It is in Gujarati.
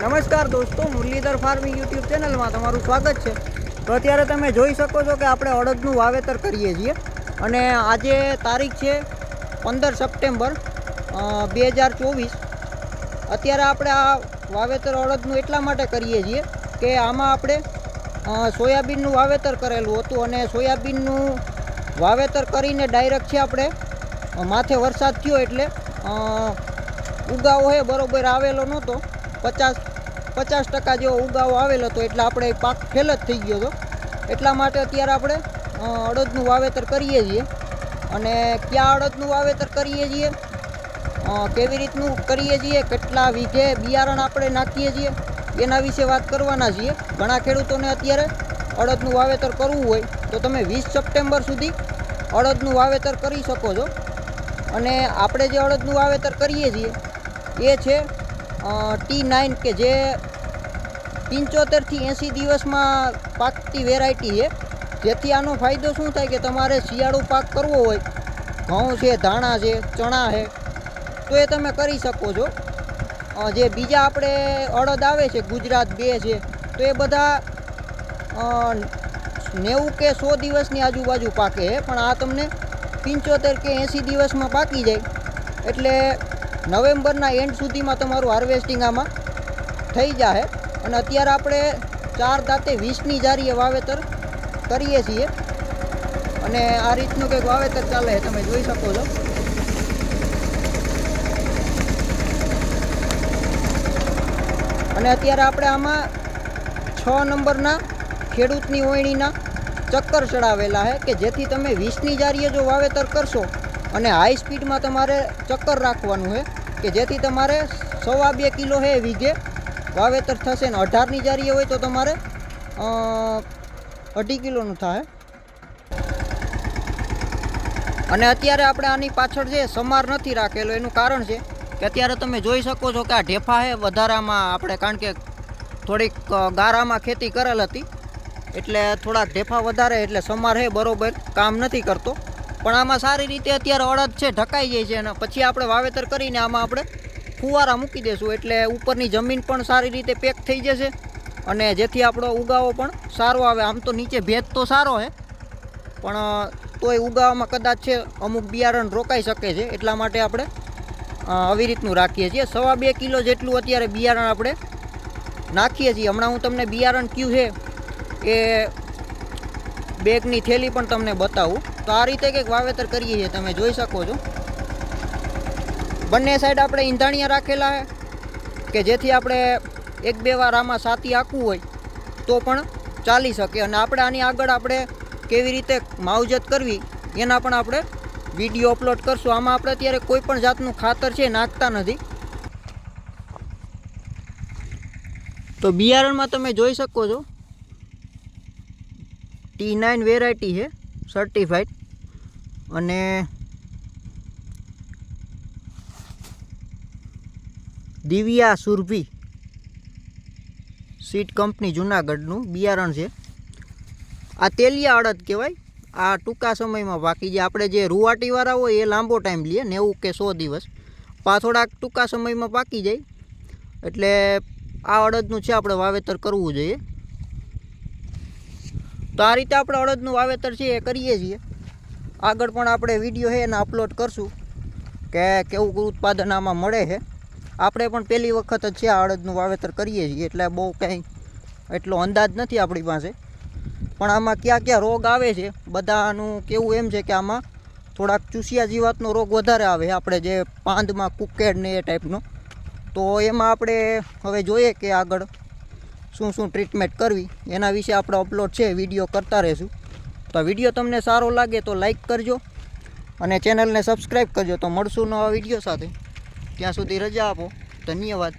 નમસ્કાર દોસ્તો, મુરલીધર ફાર્મિંગ યુટ્યુબ ચેનલમાં તમારું સ્વાગત છે. તો અત્યારે તમે જોઈ શકો છો કે આપણે અડદનું વાવેતર કરીએ છીએ અને આજે તારીખ છે પંદર સપ્ટેમ્બર બે હજાર ચોવીસ. અત્યારે આપણે આ વાવેતર અડદનું એટલા માટે કરીએ છીએ કે આમાં આપણે સોયાબીનનું વાવેતર કરેલું હતું અને સોયાબીનનું વાવેતર કરીને ડાયરેક્ટ છે આપણે માથે વરસાદ થયો એટલે ઉગાવો હે બરોબર આવેલો નહોતો. પચાસ પચાસ ટકા જેવો ઉગાવો આવેલો હતો એટલે આપણે પાક ફેલ જ થઈ ગયો હતો. એટલા માટે અત્યારે આપણે અડદનું વાવેતર કરીએ છીએ. અને ક્યાં અડદનું વાવેતર કરીએ છીએ? કેવી રીતનું કરીએ છીએ? કેટલા વીઘે બિયારણ આપણે નાખીએ છીએ? એના વિશે વાત કરવાના છીએ. ઘણા ખેડૂતોને અત્યારે અડદનું વાવેતર કરવું હોય તો તમે વીસ સપ્ટેમ્બર સુધી અડદનું વાવેતર કરી શકો છો. અને આપણે જે અડદનું વાવેતર કરીએ છીએ એ છે ટી નાઇન કે જે પંચોતેરથી એંસી દિવસમાં પાકતી વેરાયટી છે. જેથી આનો ફાયદો શું થાય કે તમારે શિયાળુ પાક કરવો હોય, ઘઉં છે, ધાણા છે, ચણા છે, તો એ તમે કરી શકો છો. જે બીજા આપણે અડદ આવે છે, ગુજરાત બે છે, તો એ બધા નેવું કે સો દિવસની આજુબાજુ પાકે છે. પણ આ તમને પંચોતેર કે એંસી દિવસમાં પાકી જાય. એટલે નવેમ્બરના એન્ડ સુધીમાં તમારું હાર્વેસ્ટિંગ આમાં થઈ જશે અને અત્યારે આપણે ચાર દાંતે વીસની જારીએ વાવેતર કરીએ છીએ. અને આ રીતનું કંઈક વાવેતર ચાલે છે, તમે જોઈ શકો છો. અને અત્યારે આપણે આમાં છ નંબરના ખેડૂતની ઓયણીના ચક્કર ચડાવેલા છે, કે જેથી તમે વીસની જારીએ જો વાવેતર કરશો અને હાઈ સ્પીડમાં તમારે ચક્કર રાખવાનું છે કે જેથી તમારે સવા બે કિલો છે વીઘે. વાવેતર થશે ને અઢારની જારીએ હોય તો તમારે અઢી કિલોનું થાય. અને અત્યારે આપણે આની પાછળ જે સમાર નથી રાખેલો, એનું કારણ છે કે અત્યારે તમે જોઈ શકો છો કે આ ઢેફા છે, વધારામાં આપણે કારણ કે થોડીક ગારામાં ખેતી કરેલ હતી. એટલે થોડાક ઢેફા વધારે, એટલે સમાર છે, બરોબર કામ નથી કરતો. પણ આમાં સારી રીતે અત્યારે અડદ છે, ઢકાઈ જાય છે અને પછી આપણે વાવેતર કરીને આમાં આપણે ફુવારા મૂકી દઈશું એટલે ઉપરની જમીન પણ સારી રીતે પેક થઈ જશે અને જેથી આપણો ઉગાવો પણ સારો આવે. આમ તો નીચે ભેજ તો સારો છે પણ તોય ઉગાવામાં કદાચ છે, અમુક બિયારણ રોકાઈ શકે છે. એટલા માટે આપણે આવી રીતનું રાખીએ છીએ. સવા બે કિલો જેટલું અત્યારે બિયારણ આપણે નાખીએ છીએ. હમણાં હું તમને બિયારણ કયું છે એ બેગની થેલી પણ તમને બતાવું. તો આ રીતે કંઈક વાવેતર કરીએ છીએ, તમે જોઈ શકો છો. બંને સાઈડ આપણે ઈંધાણિયા રાખેલા છે, કે જેથી આપણે એક બે વાર આમાં સાતી આખવું હોય, તો પણ ચાલી શકે. અને આપણે આની આગળ આપણે કેવી રીતે માવજત કરવી, એના પણ આપણે વીડિયો અપલોડ કરશું. આમાં આપણે અત્યારે કોઈ પણ જાતનું ખાતર છે નાખતા નથી. તો બિયારણમાં તમે જોઈ શકો છો ટી નાઇન વેરાયટી છે. સર્ટિફાઈડ અને દિવ્યા સુરભી સીટ કંપની જુનાગઢનું બિયારણ છે. આ તેલિયા અડદ કહેવાય. આ ટૂંકા સમયમાં પાકી જાય આપણે જે રૂવાટીવાળા હોય એ લાંબો ટાઈમ લે, નેવું કે સો દિવસ. પા થોડાક ટૂંકા સમયમાં પાકી જાય. એટલે આ અડદનું છે, આપણે વાવેતર કરવું જોઈએ. તો આ રીતે આપણે અડદનું વાવેતર છે એ કરીએ છીએ. આગળ પણ આપણે વીડિયો છે એને અપલોડ કરશું કે કેવું ઉત્પાદન આમાં મળે છે. આપણે પણ પહેલી વખત જ છે આ અડદનું વાવેતર કરીએ છીએ, એટલે બહુ કંઈ એટલો અંદાજ નથી આપણી પાસે. પણ આમાં ક્યાં ક્યાં રોગ આવે છે, બધાનું કેવું એમ છે કે આમાં થોડાક ચૂસિયા જીવાતનો રોગ વધારે આવે, આપણે જે પાંદમાં કુકેડ ને એ ટાઈપનો તો એમાં આપણે હવે જોઈએ કે આગળ શું શું ટ્રીટમેન્ટ કરવી, એના વિશે આપણો અપલોડ છે વીડિયો કરતા રહેશું. તો વીડિયો તમને સારો લાગે તો લાઈક કરજો અને ચેનલને સબસ્ક્રાઈબ કરજો. તો મળશું નવા વીડિયો સાથે. ત્યાં સુધી રજા આપો. ધન્યવાદ.